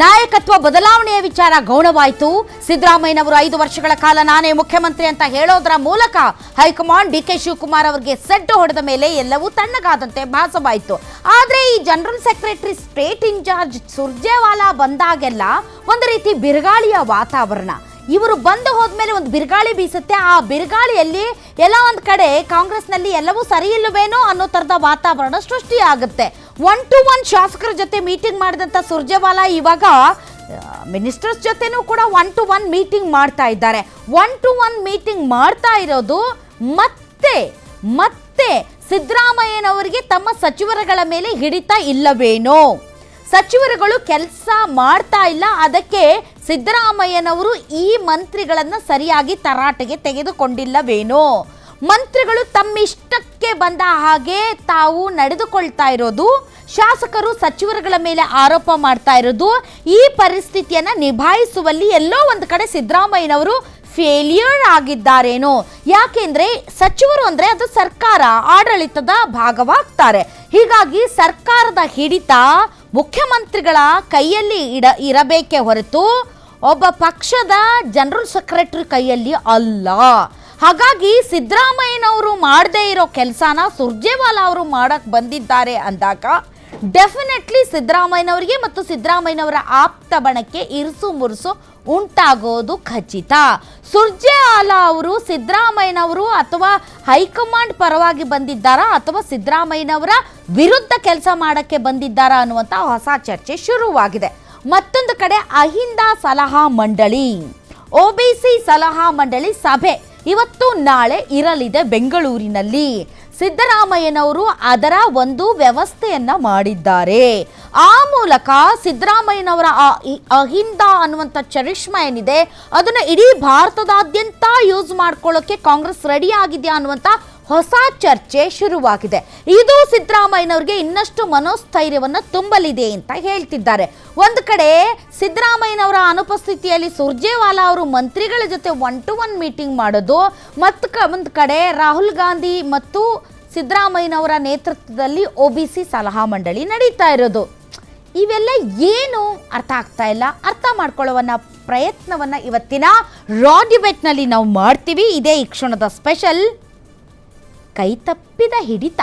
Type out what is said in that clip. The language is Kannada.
ನಾಯಕತ್ವ ಬದಲಾವಣೆಯ ವಿಚಾರ ಗೌಣವಾಯಿತು. ಸಿದ್ದರಾಮಯ್ಯನವರು ಐದು ವರ್ಷಗಳ ಕಾಲ ನಾನೇ ಮುಖ್ಯಮಂತ್ರಿ ಅಂತ ಹೇಳೋದರ ಮೂಲಕ ಹೈಕಮಾಂಡ್ ಡಿ ಕೆ ಶಿವಕುಮಾರ್ ಅವರಿಗೆ ಸೆಡ್ಡು ಹೊಡೆದ ಮೇಲೆ ಎಲ್ಲವೂ ತಣ್ಣಗಾದಂತೆ ಭಾಸವಾಯಿತು. ಆದ್ರೆ ಈ general secretary state incharge Surjewala ಬಂದಾಗೆಲ್ಲ ಒಂದು ರೀತಿ ಬಿರುಗಾಳಿಯ ವಾತಾವರಣ. ಇವರು ಬಂದು ಹೋದ್ಮೇಲೆ ಒಂದು ಬಿರುಗಾಳಿ ಬೀಸುತ್ತೆ. ಆ ಬಿರುಗಾಳಿಯಲ್ಲಿ ಎಲ್ಲ ಒಂದು ಕಡೆ ಕಾಂಗ್ರೆಸ್ನಲ್ಲಿ ಎಲ್ಲವೂ ಸರಿ ಇಲ್ಲವೇನೋ ಅನ್ನೋ ಥರದ ವಾತಾವರಣ ಸೃಷ್ಟಿಯಾಗುತ್ತೆ. ಒನ್ ಟು ಒನ್ ಶಾಸಕರ ಜೊತೆ ಮೀಟಿಂಗ್ ಮಾಡಿದಂಥ ಸುರ್ಜೇವಾಲಾ ಇವಾಗ ಮಿನಿಸ್ಟರ್ಸ್ ಜೊತೆನೂ ಕೂಡ ಒನ್ ಟು ಒನ್ ಮೀಟಿಂಗ್ ಮಾಡ್ತಾ ಇದ್ದಾರೆ. ಒನ್ ಟು ಒನ್ ಮೀಟಿಂಗ್ ಮಾಡ್ತಾ ಇರೋದು ಮತ್ತೆ ಮತ್ತೆ ಸಿದ್ದರಾಮಯ್ಯನವರಿಗೆ ತಮ್ಮ ಸಚಿವರುಗಳ ಮೇಲೆ ಹಿಡಿತ ಇಲ್ಲವೇನೋ. ಸಚಿವರುಗಳು ಕೆಲಸ ಮಾಡ್ತಾ ಇಲ್ಲ, ಅದಕ್ಕೆ ಸಿದ್ದರಾಮಯ್ಯನವರು ಈ ಮಂತ್ರಿಗಳನ್ನು ಸರಿಯಾಗಿ ತರಾಟೆಗೆ ತೆಗೆದುಕೊಂಡಿಲ್ಲವೇನೋ. ಮಂತ್ರಿಗಳು ತಮ್ಮಿಷ್ಟಕ್ಕೆ ಬಂದ ಹಾಗೆ ತಾವು ನಡೆದುಕೊಳ್ತಾ ಇರೋದು, ಶಾಸಕರು ಸಚಿವರುಗಳ ಮೇಲೆ ಆರೋಪ ಮಾಡ್ತಾ ಇರೋದು, ಈ ಪರಿಸ್ಥಿತಿಯನ್ನು ನಿಭಾಯಿಸುವಲ್ಲಿ ಎಲ್ಲೋ ಒಂದು ಕಡೆ ಸಿದ್ದರಾಮಯ್ಯನವರು ಫೇಲಿಯರ್ ಆಗಿದ್ದಾರೇನೋ. ಯಾಕೆಂದ್ರೆ ಸಚಿವರು ಅಂದ್ರೆ ಅದು ಸರ್ಕಾರ, ಆಡಳಿತದ ಭಾಗವಾಗ್ತಾರೆ. ಹೀಗಾಗಿ ಸರ್ಕಾರದ ಹಿಡಿತ ಮುಖ್ಯಮಂತ್ರಿಗಳ ಕೈಯಲ್ಲಿ ಇಡ, ಇರಬೇಕೇ ಹೊರತು, ಒಬ್ಬ ಪಕ್ಷದ ಜನರಲ್ ಸೆಕ್ರೆಟರಿ ಕೈಯಲ್ಲಿ ಅಲ್ಲ. ಹಾಗಾಗಿ ಸಿದ್ದರಾಮಯ್ಯನವರು ಮಾಡದೇ ಇರೋ ಕೆಲಸನ ಸುರ್ಜೇವಾಲಾ ಅವರು ಮಾಡಕ್ಕೆ ಬಂದಿದ್ದಾರೆ ಅಂದಾಗ ಡೆಫಿನೆಟ್ಲಿ ಸಿದ್ದರಾಮಯ್ಯನವರಿಗೆ ಮತ್ತು ಸಿದ್ದರಾಮಯ್ಯನವರ ಆಪ್ತ ಬಣಕ್ಕೆ ಇರಿಸು ಮುರುಸು ಉಂಟಾಗೋದು ಖಚಿತ. ಸುರ್ಜೇವಾಲಾ ಅವರು ಸಿದ್ದರಾಮಯ್ಯನವರು ಅಥವಾ ಹೈಕಮಾಂಡ್ ಪರವಾಗಿ ಬಂದಿದ್ದಾರಾ ಅಥವಾ ಸಿದ್ದರಾಮಯ್ಯನವರ ವಿರುದ್ಧ ಕೆಲಸ ಮಾಡಕ್ಕೆ ಬಂದಿದ್ದಾರಾ ಅನ್ನುವಂಥ ಹೊಸ ಚರ್ಚೆ ಶುರುವಾಗಿದೆ. ಮತ್ತೊಂದು ಕಡೆ ಅಹಿಂದ ಸಲಹಾ ಮಂಡಳಿ. ಒಬಿಸಿ ಸಲಹಾ ಮಂಡಳಿ ಸಭೆ. ಇವತ್ತು ನಾಳೆ ಇರಲಿದೆ ಬೆಂಗಳೂರಿನಲ್ಲಿ. ಸಿದ್ದರಾಮಯ್ಯನವರು ಅದರ ಒಂದು ವ್ಯವಸ್ಥೆಯನ್ನ ಮಾಡಿದ್ದಾರೆ. ಆ ಮೂಲಕ ಸಿದ್ದರಾಮಯ್ಯನವರ ಅಹಿಂದ ಅನ್ನುವಂಥ ಚರಿಷ್ಮಾ ಏನಿದೆ, ಅದನ್ನು ಇಡೀ ಭಾರತದಾದ್ಯಂತ ಯೂಸ್ ಮಾಡ್ಕೊಳ್ಳೋಕೆ ಕಾಂಗ್ರೆಸ್ ರೆಡಿ ಆಗಿದೆಯಾ ಅನ್ನುವಂಥ ಹೊಸ ಚರ್ಚೆ ಶುರುವಾಗಿದೆ. ಇದು ಸಿದ್ದರಾಮಯ್ಯನವ್ರಿಗೆ ಇನ್ನಷ್ಟು ಮನೋಸ್ಥೈರ್ಯವನ್ನು ತುಂಬಲಿದೆ ಅಂತ ಹೇಳ್ತಿದ್ದಾರೆ. ಒಂದು ಕಡೆ ಸಿದ್ದರಾಮಯ್ಯನವರ ಅನುಪಸ್ಥಿತಿಯಲ್ಲಿ ಸುರ್ಜೇವಾಲಾ ಅವರು ಮಂತ್ರಿಗಳ ಜೊತೆ ಒನ್ ಟು ಒನ್ ಮೀಟಿಂಗ್ ಮಾಡೋದು, ಮತ್ತು ಒಂದು ಕಡೆ ರಾಹುಲ್ ಗಾಂಧಿ ಮತ್ತು ಸಿದ್ದರಾಮಯ್ಯನವರ ನೇತೃತ್ವದಲ್ಲಿ ಒ ಬಿ ಸಿ ಸಲಹಾ ಮಂಡಳಿ ನಡೀತಾ ಇರೋದು. ಇವೆಲ್ಲ ಏನು ಅರ್ಥ ಆಗ್ತಾ ಇಲ್ಲ. ಅರ್ಥ ಮಾಡ್ಕೊಳ್ಳೋವನ್ನ ಪ್ರಯತ್ನವನ್ನ ಇವತ್ತಿನ ರಾ ಡಿಬೇಟ್ನಲ್ಲಿ ನಾವು ಮಾಡ್ತೀವಿ. ಇದೇ ಈ ಕ್ಷಣದ ಸ್ಪೆಷಲ್ ಕೈ ತಪ್ಪಿದ ಹಿಡಿತ.